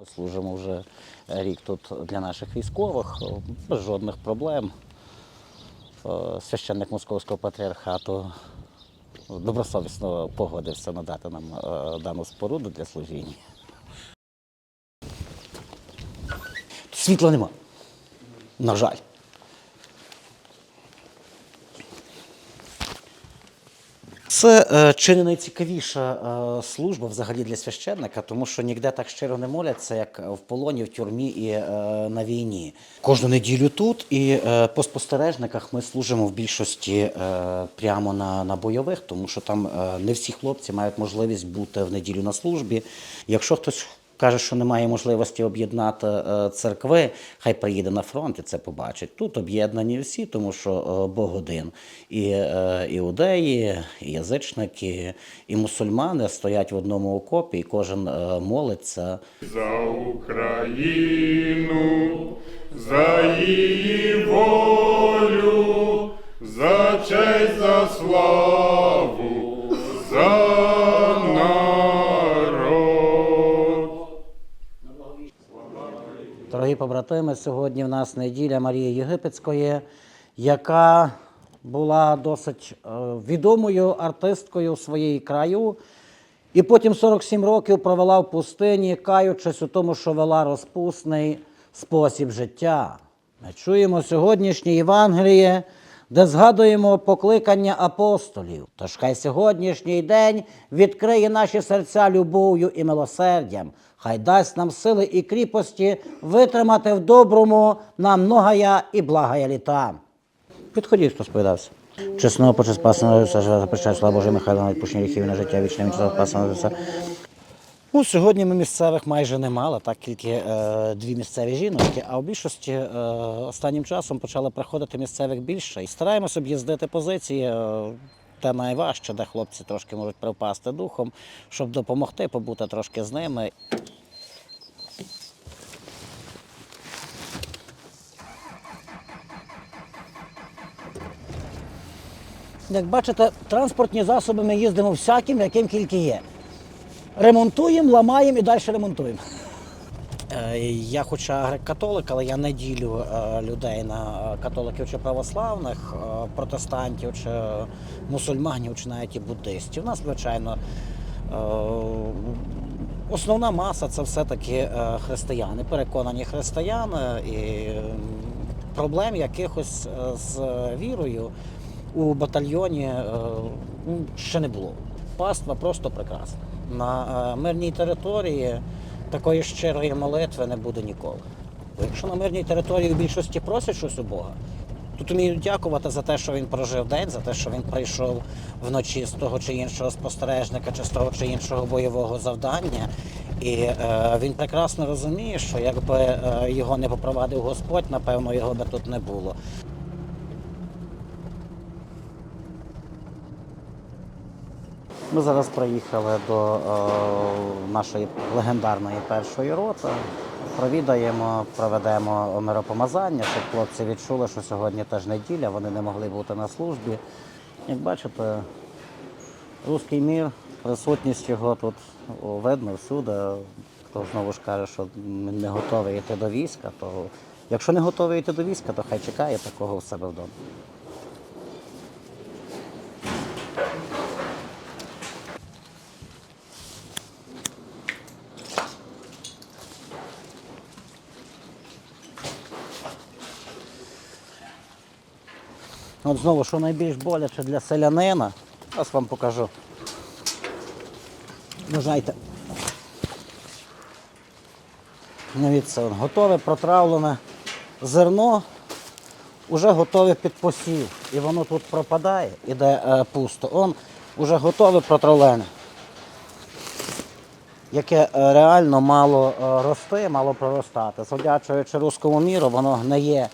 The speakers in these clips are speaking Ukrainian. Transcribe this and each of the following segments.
Ми служимо вже рік тут для наших військових, без жодних проблем. Е, Священник Московського патріархату добросовісно погодився надати нам е, дану споруду для служіння. Світла нема. На жаль. Це е, чи не найцікавіша е, служба взагалі для священника, тому що ніде так щиро не моляться, як в полоні, в тюрмі і е, на війні. Кожну неділю тут, і е, по спостережниках ми служимо в більшості е, прямо на, на бойових, тому що там е, не всі хлопці мають можливість бути в неділю на службі. Якщо хтось каже, що немає можливості об'єднати е, церкви, хай приїде на фронт і це побачить. Тут об'єднані всі, тому що е, Бог один. І е, іудеї, і язичники, і мусульмани стоять в одному окопі, і кожен молиться. За Україну, за її волю, за честь, за славу, за Дорогі побратими, сьогодні в нас неділя Марії Єгипетської, яка була досить е, відомою артисткою в своїй краю. І потім 47 років провела в пустині, каючись у тому, що вела розпусний спосіб життя. Ми чуємо сьогоднішнє Євангеліє, де згадуємо покликання апостолів. Тож хай сьогоднішній день відкриє наші серця любов'ю і милосердям, хай дасть нам сили і кріпості витримати в доброму нам многая і благая літа. Підходіть, хто сповідався. Чесного почес спасеного Ісуса, запрещає, слава Божа Михайла, на відпущення гріхів на життя чесного спасеного Ісуса. Ну, сьогодні ми місцевих майже не мали, так тільки е, дві місцеві жіночки, а в більшості е, останнім часом почали приходити місцевих більше. І стараємося об'їздити позиції. Е, те найважче, де хлопці трошки можуть припасти духом, щоб допомогти, побути трошки з ними. Як бачите, транспортні засоби ми їздимо всяким, яким тільки є. Ремонтуємо, ламаємо і далі ремонтуємо. Е, Я хоча грек-католик, але я не ділю е, людей на католиків чи православних, е, протестантів чи мусульманів, чи навіть і буддистів. У нас, звичайно, основна маса це все-таки християни, переконані християни, і проблем якихось з вірою у батальйоні ну, ще не було. Паства просто прекрасна. На е, мирній території такої щирої молитви не буде ніколи. Якщо на мирній території в більшості просять щось у Бога, то вміють дякувати за те, що він прожив день, за те, що він прийшов вночі з того чи іншого спостережника, чи з того чи іншого бойового завдання. І е, він прекрасно розуміє, що якби е, його не попровадив Господь, напевно, його би тут не було. Ми зараз приїхали до е, нашої легендарної першої роти. Провідаємо, проведемо миропомазання, щоб хлопці відчули, що сьогодні теж неділя, вони не могли бути на службі. Як бачите, руський мір, присутність його тут видно всюди. Хто знову ж каже, що не готовий йти до війська, то якщо не готовий йти до війська, то хай чекає такого у себе вдома. От знову, що найбільш боляче для селянина, зараз вам покажу. Вважайте. Дивіться, готове протравлене зерно, вже готове під посів. І воно тут пропадає, іде е, пусто. Он вже готове протравлене, яке е, реально мало е, рости, мало проростати. Завдячуючи руському міру, воно гниє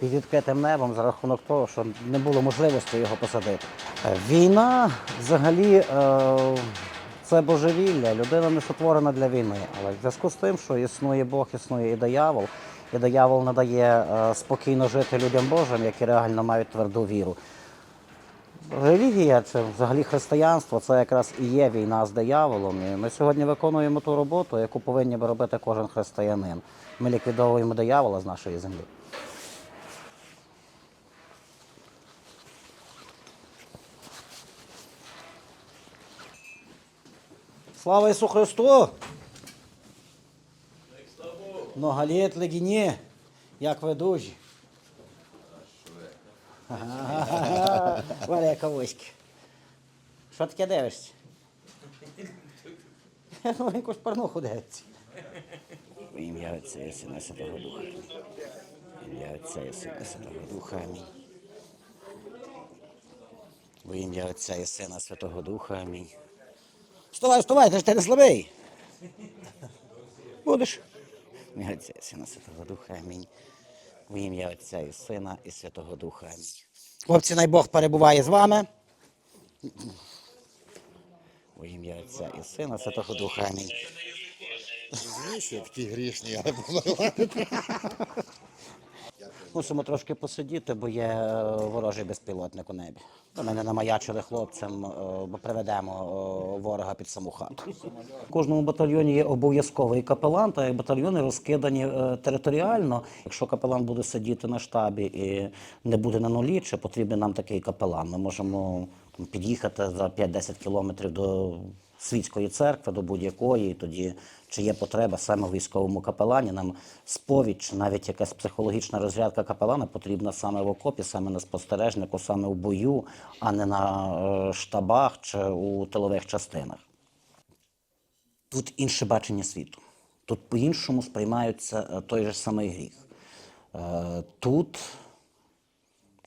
під відкритим небом за рахунок того, що не було можливості його посадити. Е, Війна взагалі е, це божевілля. Людина не сотворена для війни. Але в зв'язку з тим, що існує Бог, існує і диявол, і диявол не дає е, спокійно жити людям Божим, які реально мають тверду віру. Релігія це взагалі християнство, це якраз і є війна з дияволом. І ми сьогодні виконуємо ту роботу, яку повинні би робити кожен християнин. Ми ліквідовуємо диявола з нашої землі. Слава Ісусу Христу! Много літ легіні, як ви дужі. Валя Кавуськи. Що таке дивишся? Ну, якусь порнуху дивиться. Ім'я Отця і Сина Святого Духа. Ім'я Отця і Сина Святого Духа. Амінь. В ім'я Отця і Сина Святого Духа. Амінь. Вставай, вставай, ти ж ти не слабий. Будеш. Отця і Сина Святого Духа. Амінь. В ім'я Отця і Сина і Святого Духа. Амінь. Хлопці, най Бог перебуває з вами. У ім'я Отця і Сина, Святого Духа. Амінь. Розумієш, я такий грішний, але помилувати. Мусимо трошки посидіти, бо є е, ворожий безпілотник у небі. Мене намаячили хлопцям, е, бо приведемо е, ворога під саму хату. В кожному батальйоні є обов'язковий капелан, та як батальйони розкидані територіально. Якщо капелан буде сидіти на штабі і не буде на нулі, чи потрібен нам такий капелан? Ми можемо під'їхати за 5-10 кілометрів до світської церкви, до будь-якої, і тоді чи є потреба саме в військовому капелані, нам сповідь, чи навіть якась психологічна розрядка капелана потрібна саме в окопі, саме на спостережнику, саме в бою, а не на е, штабах чи у тилових частинах. Тут інше бачення світу. Тут по-іншому сприймаються е, той же самий гріх. Е, Тут,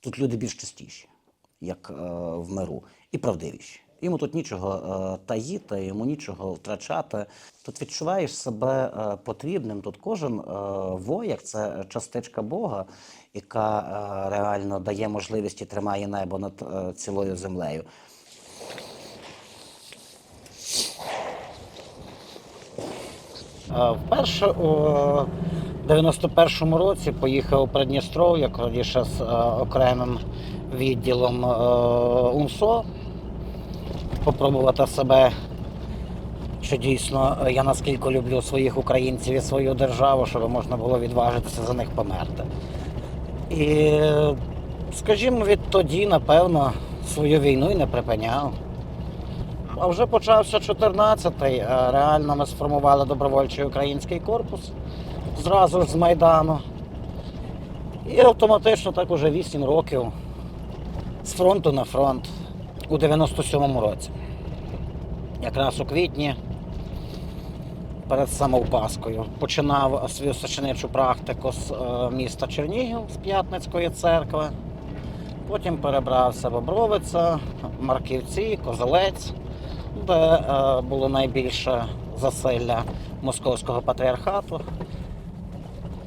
тут люди більш чистіші, як в миру, і правдивіші. Йому тут нічого е, таїти, йому нічого втрачати. Тут відчуваєш себе е, потрібним. Тут кожен е, вояк це частичка Бога, яка реально дає можливість і тримає небо над цілою землею. Вперше у 91-му році поїхав у Придністров'я, радіше з е, окремим відділом УНСО, попробувати себе, що дійсно е, я наскільки люблю своїх українців і свою державу, щоб можна було відважитися за них померти. І, скажімо, відтоді, напевно, свою війну і не припиняв. А вже почався 14-й. е, Реально ми сформували добровольчий український корпус зразу ж з Майдану. І автоматично так уже 8 років з фронту на фронт у 97-му році. Якраз у квітні перед самовпаскою починав свою священичу практику з е, міста Чернігів з П'ятницької церкви. Потім перебрався в Бобровиця, Марківці, Козелець, де е, було найбільше засилля московського патріархату.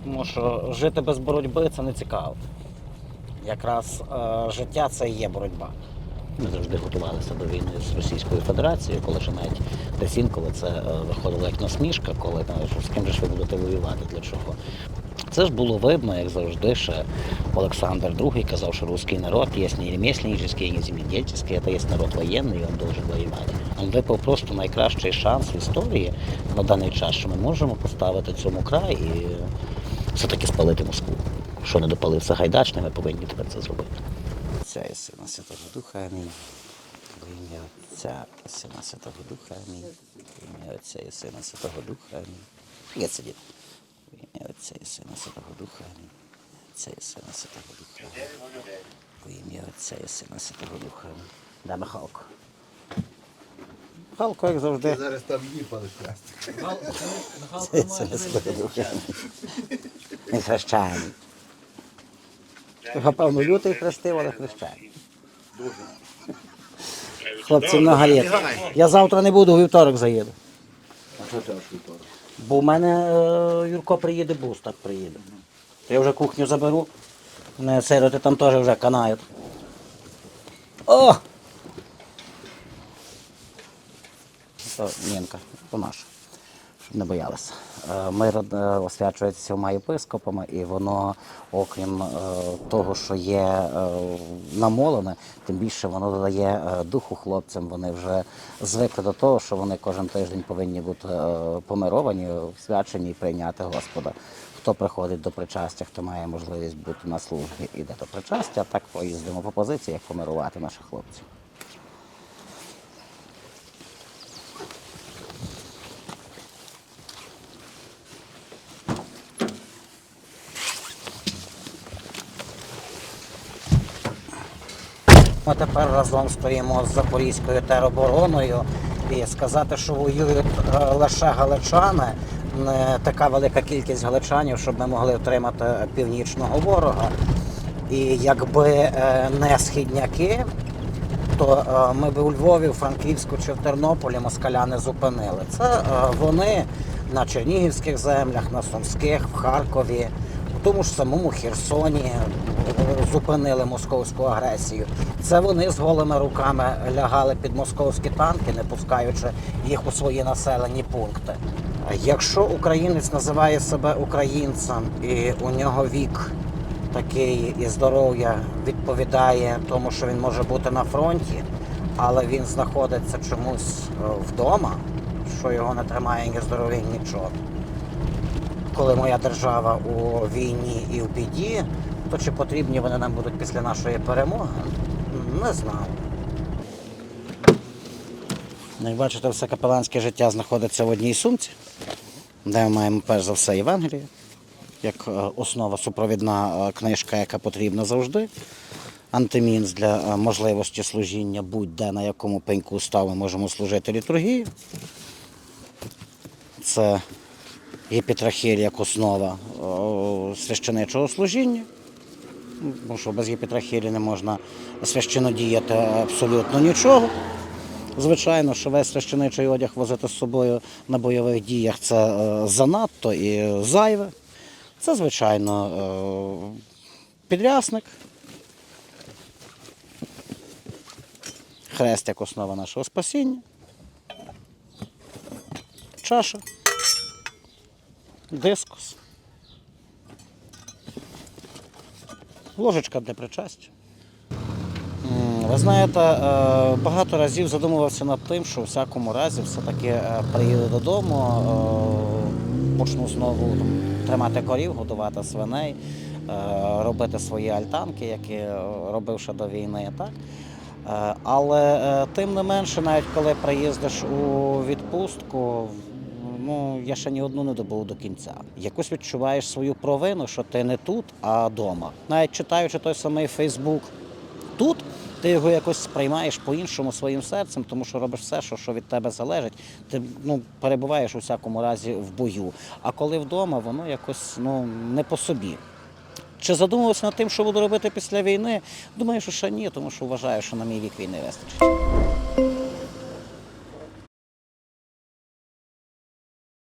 Тому що жити без боротьби це не цікаво. Якраз е, життя це і є боротьба. Ми завжди готувалися до війни з Російською Федерацією, коли ж навіть десь інколи це е, виходило як насмішка, коли е, з ким же ж ви будете воювати, для чого. Це ж було видно, як завжди, ще Олександр II казав, що русський народ є не ремесленнический, не земледельческий, це є народ воєнний, він должен воювати. Випав просто найкращий шанс в історії на даний час, що ми можемо поставити цьому край і все-таки спалити Москву. Що не допалив Сагайдачний, ми повинні тепер це зробити. Отця і Сина Святого Духа, амінь. Во ім'я Отця і Сина Святого Духа, амінь. Во ім'я Отця і Сина Святого Духа, амінь. Є сидіти. Во ім'я Отця і Сина Святого Духа, амінь. Отця і Сина Святого Духа, амінь. Во ім'я Отця і Сина Святого Духа, амінь. Де Михалко? Михалко, як завжди. Зараз там їбали щастя. Це, це не Святого Духа. Не хрещаний. Певно, лютий хрестив, але хрещаний. Хлопці много літ. Я завтра не буду, у вівторок заїду. А що ти аж вівторок? Бо в мене е, Юрко приїде, бус так приїде. То я вже кухню заберу. Не сироти там теж вже канають. О! То Нінка, помаш. щоб не боялися. Е, Мир е, освячується всіма єпископами, і воно, окрім е, того, що є намолене, тим більше воно додає духу хлопцям. Вони вже звикли до того, що вони кожен тиждень повинні бути помировані, свячені і прийняти Господа. Хто приходить до причастя, хто має можливість бути на службі, іде до причастя, так поїздимо по позиціях помирувати наших хлопців. Ми тепер разом стоїмо з Запорізькою теробороною і сказати, що воюють е, лише галичани, не така велика кількість галичанів, щоб ми могли втримати північного ворога. І якби е, не східняки, то е, ми б у Львові, у Франківську чи в Тернополі москаля не зупинили. Це вони на Чернігівських землях, на Сумських, в Харкові, в тому ж самому Херсоні е, зупинили московську агресію. Це вони з голими руками лягали під московські танки, не пускаючи їх у свої населені пункти. Якщо українець називає себе українцем і у нього вік такий і здоров'я відповідає тому, що він може бути на фронті, але він знаходиться чомусь е, вдома, що його не тримає ні здоров'я, нічого. Коли моя держава у війні і в біді, то чи потрібні вони нам будуть після нашої перемоги? Не знаю. Як бачите, все капеланське життя знаходиться в одній сумці, де ми маємо перш за все Євангеліє, як е, основа супровідна е, книжка, яка потрібна завжди. Антимінс для е, можливості служіння будь-де на якому пеньку став, ми можемо служити літургію. Це єпітрахіль як основа священичого служіння. Тому що без єпітрахілі не можна священно діяти абсолютно нічого. Звичайно, що весь священичий одяг возити з собою на бойових діях це е, занадто і зайве. Це, звичайно, е, підрясник. Хрест як основа нашого спасіння. Чаша. Дискус. Ложечка для причастя. Ви знаєте, е, багато разів задумувався над тим, що у всякому разі все-таки е, приїду додому, е, почну знову тримати корів, годувати свиней, робити свої альтанки, які робив ще до війни. Так? Але тим не менше, навіть коли приїздиш у відпустку, ну я ще ні одну не добув до кінця. Якось відчуваєш свою провину, що ти не тут, а вдома. Навіть читаючи той самий Фейсбук тут, ти його якось сприймаєш по-іншому своїм серцем, тому що робиш все, що, що від тебе залежить. Ти ну, перебуваєш у всякому разі в бою. А коли вдома, воно якось ну, не по собі. Чи задумувався над тим, що буду робити після війни? Думаю, що ще ні, тому що вважаю, що на мій вік війни вистачить.